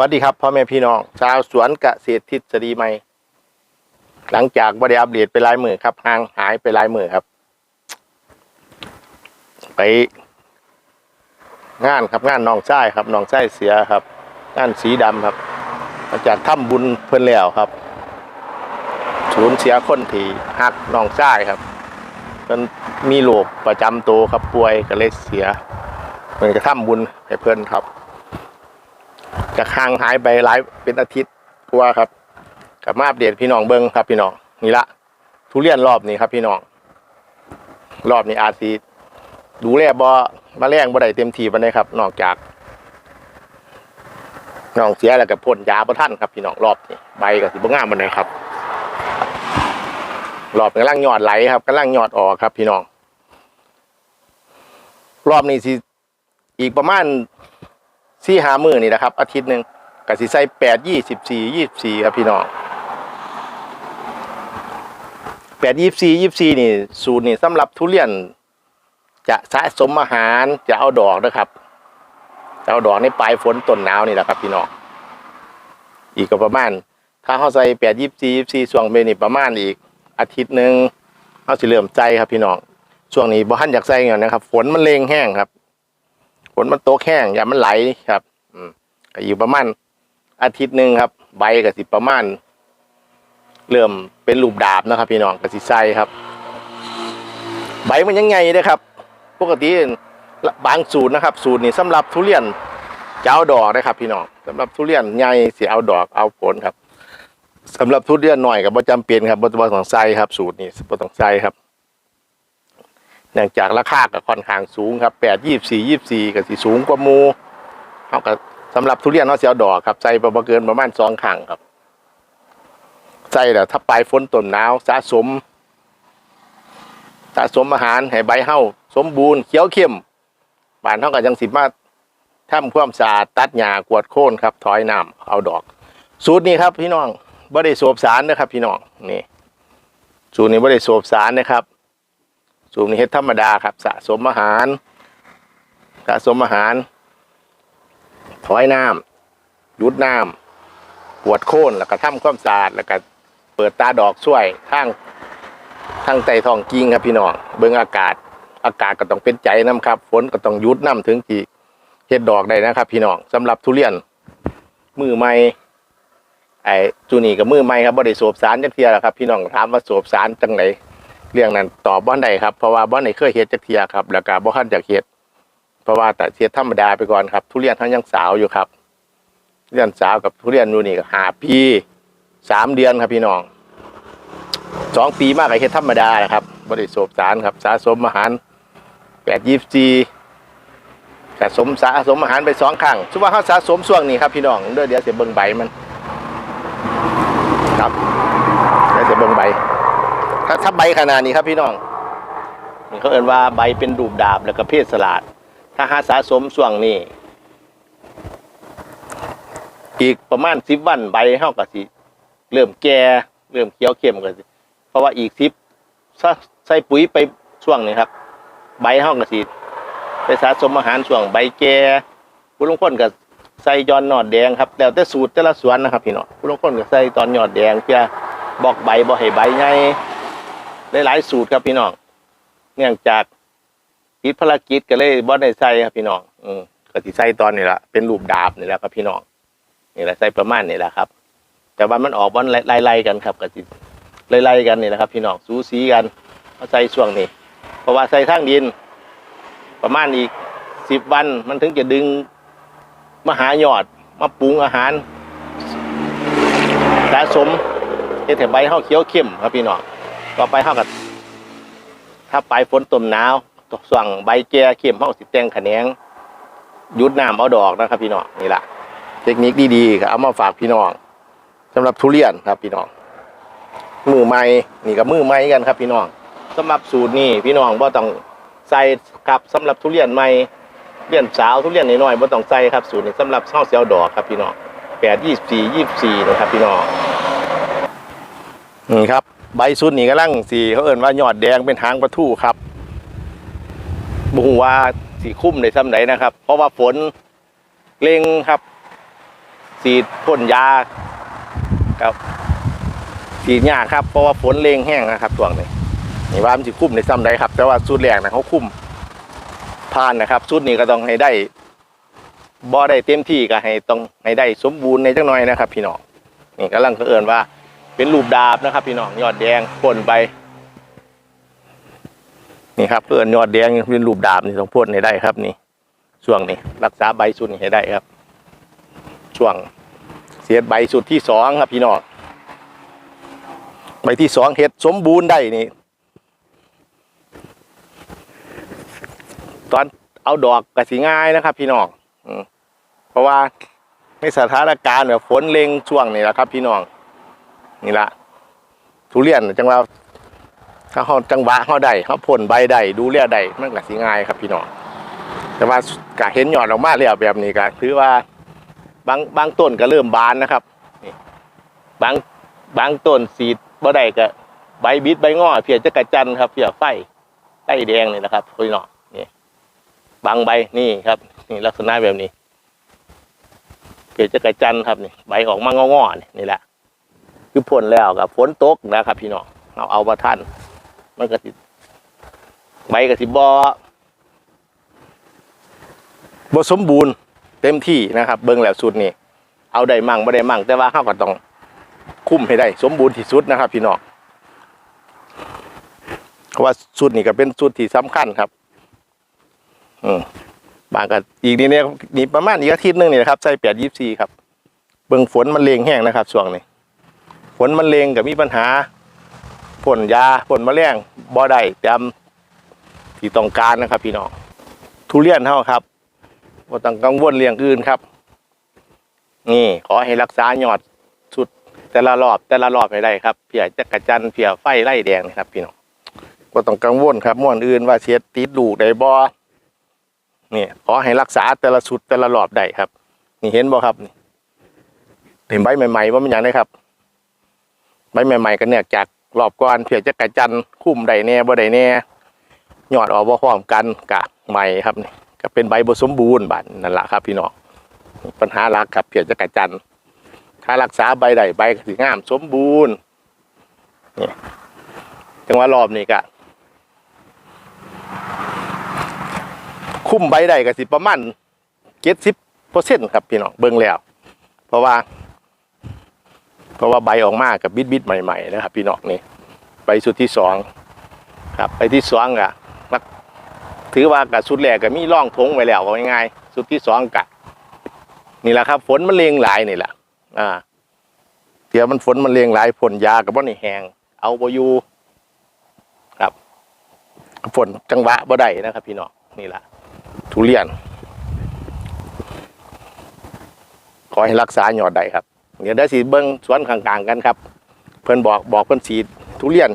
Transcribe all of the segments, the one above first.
วัสดีครับพ่อแม่พี่น้อง ชาวสวนเกษตรทฤษฎีใหม่ หลังจากบได้อัปเดตไปลายมือครับห่างหายไปลายมือครับ ไป งานครับงานน้องชายครับน้องชายเสียครับ งานสีดำครับมาจากถ้ำบุญเพิ่นแล้วครับสูญเสียคนที่หักน้องชายครับมันมีโรคประจำตัวครับป่วยก็เลยเสียเหมือนกับถ้ำบุญให้เพื่อนครับ จะห่างหายไปหลายเป็นอาทิตย์กว่าครับกลับมาอัปเดตพี่น้องเบิ้งครับพี่น้องนี่ละทุเรียนรอบนี้ครับพี่น้อง รอบนี้อาซีดูแลบ่มาแรงบ่ได้เต็มที่ปานใดครับ นอกจากน้องเสียแล้วก็พ่นยาบ่ทันครับพี่น้องรอบนี้ใบก็สิบ่งามปานใดครับ รอบกำลังยอดไหลครับกำลังยอดออกครับ พี่น้อง รอบนี้สิอีกประมาณ สี่หามือนี่นะครับ อาทิตย์หนึ่งกสิใส่แปดยี่สิบสี่ยี่สี่ครับพี่น้องแปดยี่สี่ยี่สี่นี่ สูตรนี่สำหรับทุเรียน จะสะสมอาหารจะเอาดอกนะครับจะเอาดอกในปลายฝนต้นหนาวนี่แหละครับพี่น้องอีกก็ประมาณ ถ้าเขาใส่แปดยี่สี่ยี่สี่ช่วงเมนี่ประมาณอีก อาทิตย์หนึ่งเขาสิเริ่มใจครับพี่น้องช่วงนี้บ่ทันอยากใส่เงินนะครับ ฝนมันเลงแห้งครับ ฝนมันโตแห้งอย่ามันไหลครับ อืมก็อยู่ประมาณอาทิตย์หนึ่งครับ ใบก็สิประมาณ เริ่มเป็นรูปดาบนะครับ พี่น้องก็สิใส่ครับ ใบมันยังไงนะครับ ปกติบางสูตรนะครับ สูตรนี้สำหรับทุเรียนจะเอาดอกนะครับ พี่น้องสำหรับทุเรียนใหญ่สิเอาดอกเอาผลครับสำหรับทุเรียนหน่อยกับบ่จำเป็นครับบ่บ่ต้องใส่ครับ สูตรนี้บ่ต้องใส่ครับ เนื่องจากราคาก็ค่อนข้างสูงครับแปดยี่สี่ยี่สี่ก็สิสูงกว่ามูเขาก็สำหรับทุเรียนเขาเสียดอกครับใส่ประมาณเกินประมาณสองขังครับใส่แล้วถ้าปลายฝนต้นหนาวสะสม สะสมอาหารให้ใบเฮาสมบูรณ์เขียวเข้มบานเท่ากับยังสิบมาทำความสะอาดตัดหญ้ากวดโค่นครับ ถอยน้ำเอาดอก สูตรนี้ครับพี่น้องบ่ได้สูบสารนะครับ พี่น้องนี่สูตรนี้บ่ได้สูบสารนะครับ สูบนี้เฮ็ดธรรมดาครับ สะสมอาหาร สะสมอาหาร ถอยน้ำยุดน้ำปวดโค่นแล้วก็ทำความสะอาดแล้วก็เปิดตาดอกช่วยทางทางไตทองกิ้งครับพี่น้องเบิ่งอากาศ อากาศก็ต้องเป็นใจน้ำครับฝนก็ต้องยุดน้ำถึงที่เฮ็ดดอกได้นะครับ พี่น้องสำหรับทุเรียน มือใหม่ไอ้จูนี่กับมือใหม่ครับบ่ได้สบสารจักเทียหรอกครับ พี่น้องถามว่าสบสารจังไหน เรื่องนั้นตอบบ่ได้ครับ เพราะว่าบ่ได้เคยเฮ็ดจักเทียครับแล้วก็บ่ทันจากเฮ็ดเพราะว่าแต่เฮ็ดธรรมดาไปก่อนครับ ทุเรียนทั้งยังสาวอยู่ครับทุเรียนสาวกับทุเรียนนู่นนี่ก็หาปีสามเดือนครับพี่น้องสองปีมากก็เฮ็ดธรรมดาแหละครับบ่ได้สูบสารครับสะสมอาหารแปดยี่สิสะสมสะสมอาหารไปสองครั้งสุว่าเขาสะสมช่วงนี้ครับพี่น้องเดี๋ยวเดี๋ยวเสียเบิ่งใบมัน ครับเดี๋ยวเสียเบิ่งใบ ถ้าถ้าใบขนาดนี้ครับพี่น้องนี่เขาเอ่นว่าใบเป็นรูปดาบแล้วก็เพศสลัดถ้าหาสะสมช่วงนี้ อีกประมาณสิบวันใบเฮาก็สิ เริ่มแก่เริ่มเขียวเข้มก็สิเพราะว่าอีกสิบใส่ปุ๋ยไปช่วงนี้ครับ ใบเฮาก็สิไปสะสมอาหารช่วงใบแก่ผู้ลงคนก็ใส่ยอนนอดแดงครับแล้วแต่สูตรแต่ละสวนนะครับพี่น้องผู้ลงคนก็ใส่ตอนหยอดแดงเพื่อบอกใบบ่ให้ใบใหญ่ หลายๆสูตรครับพี่น้องเนื่องจากติดภารกิจก็เลยบ่ได้ใส่ครับพี่น้อง อืมก็สิใส่ตอนนี้ละเป็นรูปดาบนี่แหละครับพี่น้องนี่แหละใส่ประมาณนี่แหละครับ แต่ว่ามันออกวันไล่ๆกันครับก็สิไล่ๆกันนี่แหละครับ พี่น้องสูสีกันเอาใส่ช่วงนี้ เพราะว่าใส่ทางดิน ประมาณอีกสิบวันมันถึงจะดึงมาหายอดมาปรุงอาหารสะสมเฮ็ดใบเฮาเขียวเข้มครับพี่น้อง ต่อไปเท่ากับถ้าปลายฝนต้นหนาวส่วงใบแก่เข้มเฮาสิแต่งแนงยุดน้ำเอาดอกนะครับ พี่น้องนี่แหละเทคนิคดีๆก็เอามาฝากพี่น้องสำหรับทุเรียนครับพี่น้องมือใหม่นี่ก็มือใหม่กันครับ พี่น้องสำหรับสูตรนี้พี่น้องบ่ต้องใส่ครับสำหรับทุเรียนใหม่เรียนสาวทุเรียนน้อยๆบ่ต้องใส่ครับสูตรนี้สำหรับเฮาเสียวดอกครับพี่น้องแปดยี่สี่ยี่สี่นะครับ พี่น้องนี่ครับ ใบสุดนี่กำลังสีเขาเอิ่นว่ายอดแดงเป็นหางประทูครับบุหัวาสีคุ้มในซ้ำไหนนะครับ เพราะว่าฝนเล็งครับ สีพ่นยาครับสีดยาครับ เพราะว่าฝนเลงแห้งนะครับช่วนี้นี่ว่ามันจะคุ้มในซ้ำใดครับ แต่ว่าสูตรแรกนะเขาคุ้มผ่านนะครับสูตรนี้ก็ต้องให้ได้บ่ได้เต็มที่ก็ให้ต้องให้ได้สมบูรณ์ในจังหน่อยนะครับ พี่น้องนี่กำลังเขาเอินว่า เป็นรูปดาบนะครับ พี่น้องยอดแดงพ่นไป นี่ครับเพื่อนยอดแดงเป็นรูปดาบนี่ต้องพ่นให้ได้ครับนี่ช่วงนี้รักษาใบสุดให้ได้ครับ ช่วงเสียดใบสุดที่สองครับพี่น้องใบที่สองเห็ดสมบูรณ์ได้นี่ ตอนเอาดอกกระสีง่ายนะครับ พี่น้องเพราะว่าในสถานการณ์แบบฝนเล็งช่วงนี้แหละครับ พี่น้อง นี่ละทุเรียนจังว่าถ้าเขาจังหวะเขาได้เขาพ่นใบได้ดูเลียได้มันก็สิง่ายครับพี่น้องแต่ว่ากะเห็นหยอดออกมาแล้วแบบนี้ก็ถือว่าบางบางต้นก็เริ่มบานนะครับบางบางต้นสีบ่ได้ก็ใบบิดใบงอเพียจะกระจันครับเพียไฟไต้แดงนี่นะครับพี่น้องนี่บางใบนี่ครับ นี่ลักษณะแบบนี้เพียจะกระจันครับนี่ใบออกมางอๆนี่แหละ คือพ่นแล้วกับฝนตกนะครับ พี่น้องเอาเอามาท่านมันก็สิดใบก็สิบอบสมบูรณ์เต็มที่นะครับ เบิ่งแล้วสุดนี่เอาได้มั่งไม่ได้มั่ง แต่ว่าเขาก็ต้องคุ้มให้ได้ สมบูรณ์ที่สุดนะครับ พี่น้องเพราะว่าสุดนี่ก็เป็นสุดที่สำคัญครับ อืมบางก็อีกนี่เนี่ยนี่ประมาณอีกอาทิตย์นึงนี่นะครับใส่แปดยี่สี่ครับ เบิ่งฝนมันเลงแห้งนะครับช่วงนี้ ฝนมันเลงกับมีปัญหาผลยาผลมะเร็งบ่ได้ตามที่ต้องการนะครับ พี่น้องทุเรียนเท่าครับบ่ต้องกังวลเรื่องอื่นครับ นี่ขอให้รักษาหยอดสุดแต่ละรอบแต่ละรอบให้ได้ครับเพียจักรจันเพียไฟไล่แดงนะครับ พี่น้องบ่ต้องกังวลครับม่วนอื่นว่าเสียติดลูกได้บ่นี่ขอให้รักษาแต่ละสุดแต่ละรอบได้ครับ นี่เห็นบ่ครับนี่เห็นใบใหม่ๆว่ามันอย่างไรครับ ใบใหม่ๆก็เนี่ยจากรอบก่อนเพียจะกระจันคุ้มได้แน่บ่ได้แน่ยอดออกบ่พร้อมกันกะใหม่ครับนี่ก็เป็นใบบ่สมบูรณ์บัดนั่นแหละครับพี่น้องปัญหาหลักครับเพียจะกระจันถ้ารักษาใบใดใบก็สิงามสมบูรณ์นี่จังหวะรอบนี้ก็คุ้มใบใดก็สิประมาณ70%ครับพี่น้องเบิ่งแล้ว เพราะว่า เพราะว่าใบออกมากกับบิดบิดๆใหม่ๆนะครับ พี่น้องนี่ใบสุดที่สองครับใบที่สองกะมักถือว่ากับสุดแรกก็มีร่องทงไว้แล้วก็ง่ายๆสุดที่สองกะนี่แหละครับ ฝนมันเลงหลายนี่แหละอ่าเดี๋ยวมันฝนมันเลงหลายฝนยากับว่านี่แหงเอาบอยู่ครับฝนจังหวะบ่ได้นะครับ พี่น้องนี่แหละทุเรียนขอให้รักษายอดได้ครับ เดี๋ยวได้สีเบิ้งสวนข้างๆกันครับ เพิ่นบอกบอกเพิ่นสีทุเรียน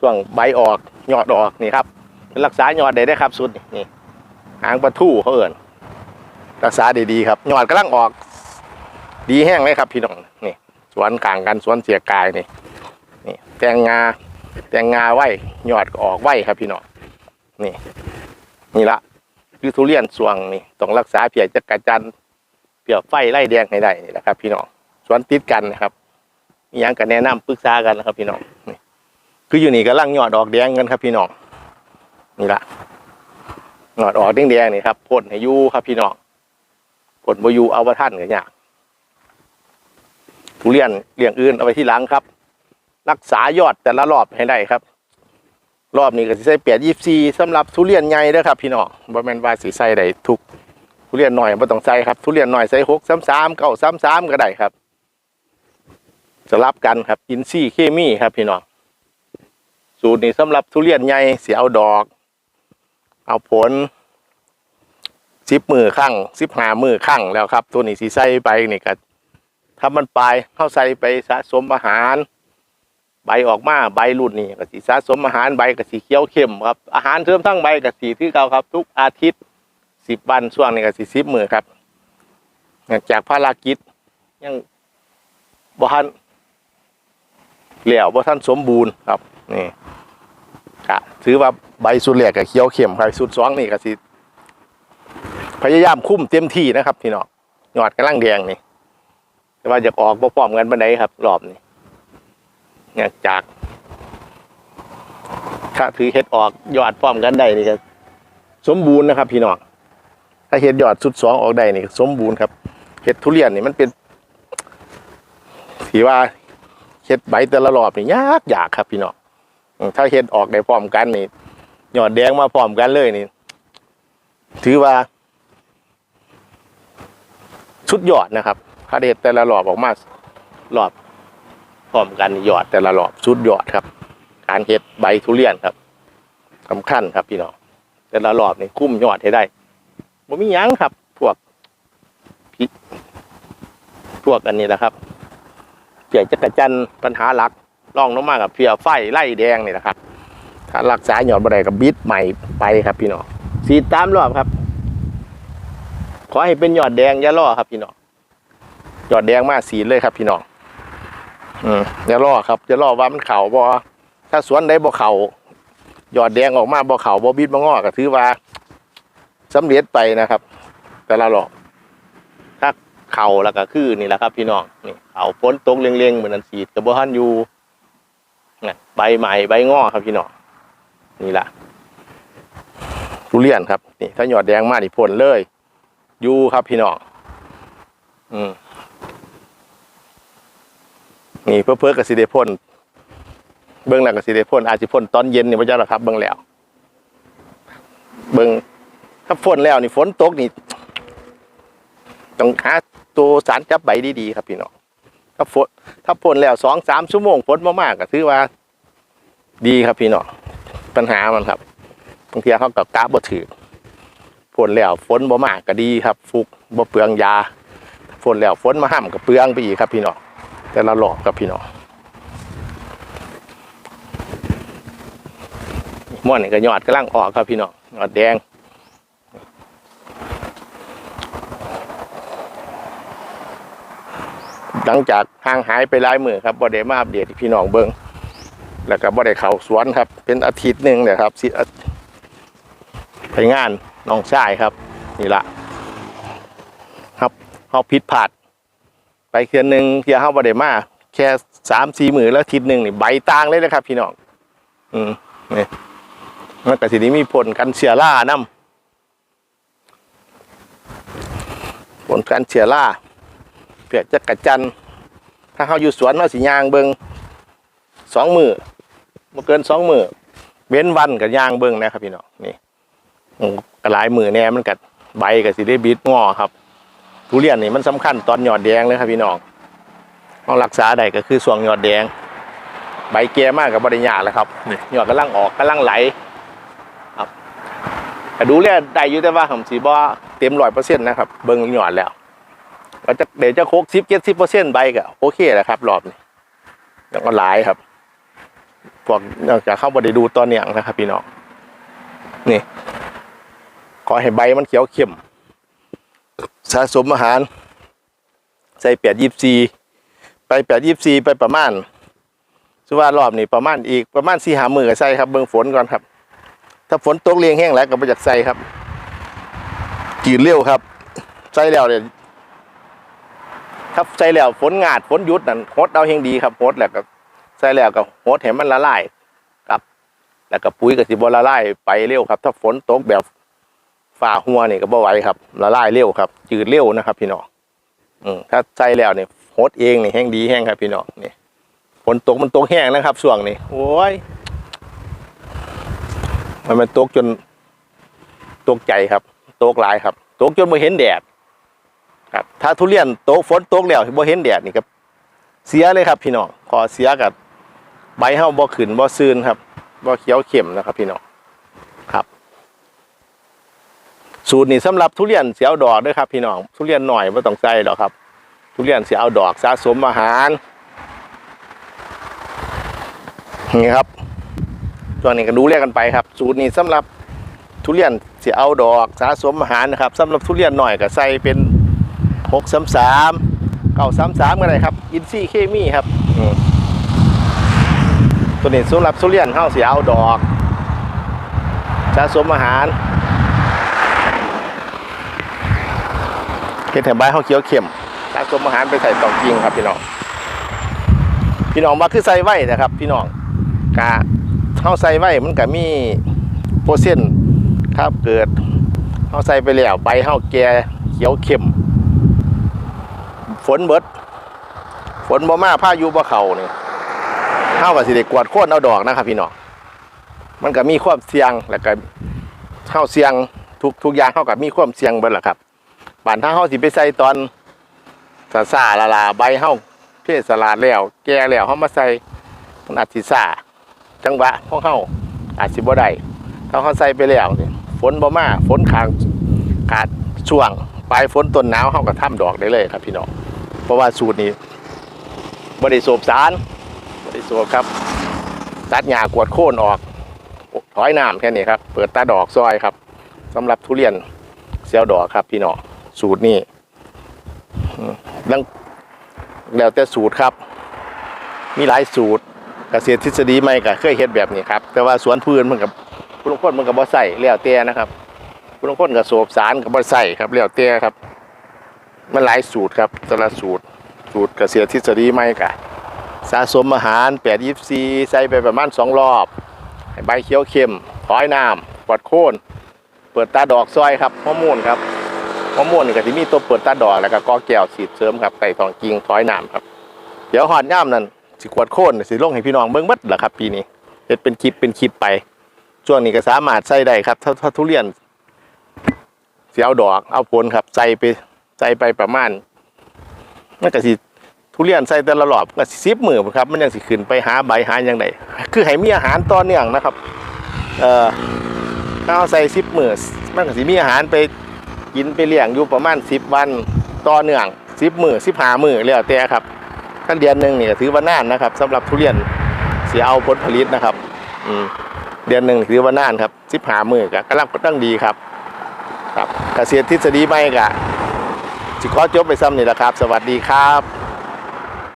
ช่วงใบออกยอดออกนี่ครับเป็นรักษายอดได้ได้ครับสุดนี่นี่หางปลาทู่เขาเอิ่นรักษาด้ดีครับยอดกำลังออก ดีแห้งเลยครับพี่น้องนี่สวนข้างกันสวนเสียกายนี่นี่แตงงาแตงงาไหวยอดออกไหวครับพี่น้องนี่ นี่ละคือทุเรียนสวงนี่ต้องรักษาเพียจักรจันเปียบไฟไล่แดงให้ได้นี่แหละครับ พี่น้อง สวนติดกันนะครับมีหยังกันแนะนำปรึกษากันนะครับพี่น้องคืออยู่นี่กำลังยอดดอกแดงกันครับ พี่น้องนี่ละยอดออกแดงๆนี่ครับพ่นให้ยูครับพี่น้องพ่นบยูเอาไว้ท่านกันยากทุเรียนเลี้ยงอื่นเอาไว้ที่หลังครับ รักษายอดแต่ละรอบให้ได้ครับ รอบนี้ก็สิใส่เปียดยี่ซีสำหรับทุเรียนใหญ่เด้อครับ พี่น้องบ่แมนว่าสิใส่ได้ทุกทุเรียนหน่อยไม่ต้องใส่ครับทุเรียนหน่อยใส่หกสามสามเก้าสามสามก็ได้ครับ สลับกันครับอินซี่เคมีครับพี่น้องสูตรนี้สำหรับทุเรียนใหญ่เสียเอาดอก เอาผลสิบมือข้างสิบหามือข้างแล้วครับ ตัวนี้สีใส่ไปนี่ก็ถ้ามันปลายเข้าใส่ไปสะสมอาหาร ใบออกมาใบรุ่นนี่ก็สีสะสมอาหารใบก็สีเขียวเข้มครับอาหารเสริมทั้งใบก็สีที่เก่าครับ ทุกอาทิตย์สิบวันช่วงนี้ก็สิสิบมือครับจากภารกิจยังบ่ทัน เหลี่ยวบ่ทันสมบูรณ์ครับนี่กะถือว่าใบสุดแรกกับเขียวเข้มครับสุดสองนี่ก็สิพยายามคุ้มเต็มที่นะครับพี่น้องยอดกำลังแดงนี่แต่ว่าอยากออกบ่พร้อมกันปานใดครับรอบนี้เนี่ยจากถ้าถือเฮ็ดออกยอดพร้อมกันได้นี่ก็สมบูรณ์นะครับ พี่น้องถ้าเฮ็ดยอดสุดสองออกได้นี่สมบูรณ์ครับเฮ็ดทุเรียนนี่มันเป็นถือว่า เฮ็ดใบแต่ละรอบนี่ยากยากครับพี่น้องถ้าเฮ็ดออกได้พร้อมกันนี่ยอดแดงมาพร้อมกันเลยนี่ ถือว่า ชุดยอดนะครับถ้าเฮ็ดแต่ละรอบออกมารอบพร้อมกันยอดแต่ละรอบชุดยอดครับ การเฮ็ดใบทุเรียนครับสำคัญครับพี่น้องแต่ละรอบนี่คุ้มยอดให้ได้บ่มียังครับ พวกพพวกอันนี้แหละครับ พียจักรจันทร์ปัญหาหลักรองลงมากับเพียไฟไล่แดงนี่แหละครับ ถ้ารักษาหยอดบ่ได้กับบิดใหม่ไปครับพี่น้องสีตามรอบครับ ขอให้เป็นหยอดแดงอย่าล่อครับพี่น้องหยอดแดงมากสีเลยครับพี่น้องอืมอย่าล่อครับอย่าล่อว่ามันเข่าบ่ถ้าสวนได้บ่เข่าหยอดแดงออกมาบ่เข่าบ่บิดบ่งอก็ถือว่าสำเร็จไปนะครับ แต่ละหลอกถ้า เข่าแล้วก็คือนี่แหละครับ พี่น้องนี่เขาฝนตกเล็งๆเหมือนนันสีดกับบ่ทันอยู่นี่ใบใหม่ใบงอครับพี่น้องนี่แหละทุเรียนครับนี่ถ้าหยอดแดงมากนี่ผลเลยอยู่ครับพี่น้องอืมนี่เพื่อเพื่อกับสิเดพ่นเบิ้องแล้วก็สิได้พ่นอาจสิพ่นตอนเย็นนี่พระเจ้าหรอครับเบิ้องแล้ว เบิ้องถ้าฝนแล้วนี่ฝนตกนี่ ต้องหาตัวสารจับใบดีๆครับพี่น้องถ้าฝนถ้าฝนแล้วสองสามชั่วโมงฝนมากๆก็ถือว่า ดีครับพี่น้องปัญหามันครับบางทีเขากับกะบ่ถือฝนแล้วฝนบ่มากก็ดีครับ ฟุกบ่เปลืองยาฝนแล้วฝนมาห้ามก็เปลืองไปอีกครับพี่น้องแต่ละหลอกครับพี่น้องม่วนนี่ก็ยอดกำลังออกครับพี่น้องยอดแดง หลังจากห่างหายไปหลายมือครับบ่ได้มาอัปเดตพี่น้องเบิงแล้วก็บ่ได้เข้าสวนครับ เป็นอาทิตย์หนึ่งเนี่ยครับสิไปงานน้องชายครับ นี่ละครับเฮาผิดพลาด ไปเทือนหนึ่งเที่ยเฮาบ่ได้มาแค่สามสี่มือแล้วอาทิตย์หนึ่งนี่ใบต่างเลยนะครับ พี่น้องอืมนี่มันก็สิได้มีผลกันเสียล่านำผลกันเสียล่า เพื่อจะกระจันถ้าเขาอยู่สวนเราสิยางเบิงสองมือบ่เกินสองมือเว้นวันกับยางเบิงนะครับพี่น้องนี่อืมก็หลายมือแน่มันกัดใบกับสิได้บิดงอครับทุเรียนนี่มันสำคัญตอนหยอดแดงเลยครับพี่น้องต้องรักษาได้ก็คือส่วงหยอดแดง ใบแก่มากกับบริญญาแล้วครับนี่ยอดกำลังออกกำลังไหลแต่ดูแลได้อยู่แต่ว่าผมสีบ่เต็มร้อยเปอร์เซ็นต์นะครับ เบิ้งหยอดแล้ว ก็จะเดี๋ยวจะโคกสิบเจ็ดสิบเปอร์เซ็นต์ใบก็โอเคแหละครับรอบนี้แล้วก็หลายครับพวกนอกจากเข้ามาได้ดูตอนเนียงนะครับ พี่น้องนี่ขอให้ใบมันเขียวเข้มสะสมอาหาร ใส่แปดยี่สี่ไปแปดยี่สี่ไปประมาณสุว่ารอบนี้ประมาณอีกประมาณสี่หามือใส่ครับเบิ้งฝนก่อนครับ ถ้าฝนตกเรียงแห้งแล้วก็ไปจากใส่ครับกีดเร็วครับใส่แล้วเนี่ย ถ้าใส่แล้วฝนงาดฝนยุดนั่นโฮดเอาแห้งดีครับโฮดแล้วก็ใส่แล้วก็โฮดให้มันละลายครับ แล้วก็ปุ๋ยก็สิบละลายไปเร็วครับ ถ้าฝนตกแบบฝ่าหัวนี่ก็บ่ไหวครับละลายเร็วครับ จืดเร็วนะครับ พี่น้องอืมถ้าใส่แล้วเนี่ยโฮดเองนี่แห้งดีแห้งครับ พี่น้องนี่ฝนตกมันตกแห้งนะครับช่วงนี้โอ้ยมันมันตกจนตกใจครับ ตกหลายครับ ตกจนไม่เห็นแดด ครับถ้าทุเรียนตกฝนตกแล้วบ่เห็นแดดนี่ครับเสียเลยครับ พี่น้องขอเสียกับใบเฮาบ่ขึ้นบ่ซื่นครับบ่เขียวเข้มนะครับ พี่น้องครับ สูตรนี้สำหรับทุเรียนเสียวดอกด้วยครับ พี่น้องทุเรียนหน่อยบ่ต้องใส่ดอกครับ ทุเรียนเสียเอาดอกสะสมอาหารนี่ครับช่วนี้ก็ดูเรียกกันไปครับ สูตรนี้สำหรับทุเรียนสิเอาดอกสะสมอาหารนะครับสำหรับทุเรียนหน่อยก็ใส่เป็น หกสามสามเก้าสามสามก็ได้ครับ อินซีย์เคมีครับตัวนี้สำหรับทุเรียนเข้าเสิเอาดอกสะสมอาหารเห็ดแถบใบเขาเขียวเข้มสะสมอาหารไปใส่ตองจริงครับพี่น้องพี่น้องว่าคือใส่ไว้นะครับ พี่น้องกะเฮาใส่ไว้มันก็มีโปรเซนครับเกิดเฮาใส่ไปแล้วใบเฮาแก่เขียวเข้ม ฝนเบิด ฝนบ่มาพายุบ่เข้านี่เฮาก็สิได้กวาดโค่นเอาดอกนะครับพี่น้องมันก็มีความเสี่ยงแล้วก็เฮาเสี่ยงทุกทุกอย่างเฮาก็มีความเสี่ยงเบิดล่ะครับบานถ้าเฮาสิไปใส่ตอนซาซาลาลาใบเฮาเพศสลาดแล้ว แก่แล้วเฮามาใส่มันอาจสิซาจังหวะของเฮาอาจสิบ่ได้ถ้าเฮาใส่ไปแล้วนี่ฝนบ่มาฝนค้างขาดช่วงปลายฝนต้นหนาวเฮาก็ทำดอกได้เลยครับพี่น้อง เพราะว่าสูตรนี้บริโภคสารบริโภคครับ ตัดหญ้ากวดโค่นออกถอยน้ำแค่นี้ครับ เปิดตาดอกซอยครับสำหรับทุเรียนเซียวดอกครับ พี่น้องสูตรนี้อืมแล้วแต่สูตรครับ มีหลายสูตรเกษตรทฤษฎีใหม่ก็เคยเฮ็ดแบบนี้ครับ แต่ว่าสวนพืนมันกับคุณลุงพลมันกับบ่ใส่แล้วแต่นะครับคุณลุงพลกับโสบสารกับบ่ใส่ครับแล้วแต่ครับ มันหลายสูตรครับแต่ละสูตร สูตรเกษตรทฤษฎีใหม่กะสะสมอาหารแปดยิบซีใส่ไปประมาณสองรอบใบเขียวเข้มถอยน้ำกวดโค่นเปิดตาดอกซอยครับฮอร์โมนครับฮอร์โมนนี่ก็ที่มีตัวเปิดตาดอกแล้วก็กอแก้วสีดเสริมครับไต่ทองกิ่งถอยน้ำครับ เดี๋ยวหอดย่ามนั่นสิกวดโค่นสิลงให้พี่น้องเบิ่งเบัดล่ะครับ ปีนี้เฮ็ดเป็นคลิปเป็นคลิปไปช่วงนี้ก็สามารถใส่ได้ครับถ้าถ้าทุเรียนเสียเอาดอกเอาผลครับใส่ไป ใส่ไปประมาณมันก็สิทุเรียนใส่แต่ละรอบก็สิบมือครับ มันยังสิขึ้นไปหาใบหาอย่างไดคือให้มีอาหารต่อเนื่องนะครับ เอ่อถ้าเอาใส่สิบมือมันก็สิมีอาหารไปกินไปเลี้ยงอยู่ประมาณสิบวันต่อเนื่องสิบมือสิบหามือแล้วแต่ครับขั้นเดือนหนึ่งเนี่ยถือว่านานนะครับสำหรับทุเรียนเสียเอาผลผลิตนะครับ อืมเดือนหนึ่งถือว่านานครับสิบหามือก็กำลังตั้งดีครับ ครับเกษตรทฤษฎีใหม่กะ สิขอจบไปซ้ำนี่แหละครับ สวัสดีครับ